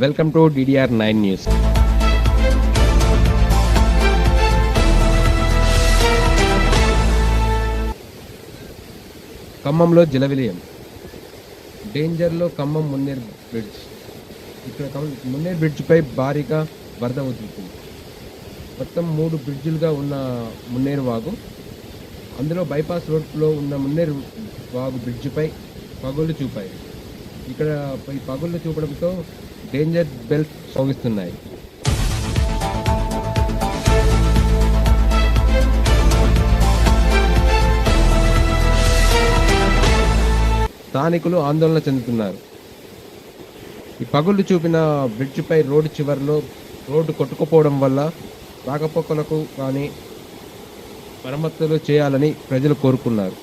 Welcome to DDR nine news. ఖమ్మంలో జల విలయం డేంజర్లో ఖమ్మం మున్నేర్ బ్రిడ్జ్. ఇక్కడ ఖమ్మం- మున్నేర్ బ్రిడ్జ్పై భారీగా వరద ఉధృతుంది. మొత్తం మూడు బ్రిడ్జిలుగా ఉన్న మున్నేరు వాగు. అందులో బైపాస్ రోడ్లో ఉన్న మున్నేరు వాగు బ్రిడ్జిపై పగుళ్ళు చూపాయి. ఇక్కడ ఈ పగుళ్ళు చూపడంతో డేంజర్ బెల్ట్ సోగిస్తున్నాయి స్థానికులు ఆందోళన చెందుతున్నారు. ఈ పగుళ్ళు చూపిన బ్రిడ్జిపై రోడ్డు చివరిలో రోడ్డు కొట్టుకుపోవడం వల్ల రాకపోకలకు కానీ మరమ్మతులు చేయాలని ప్రజలు కోరుకున్నారు.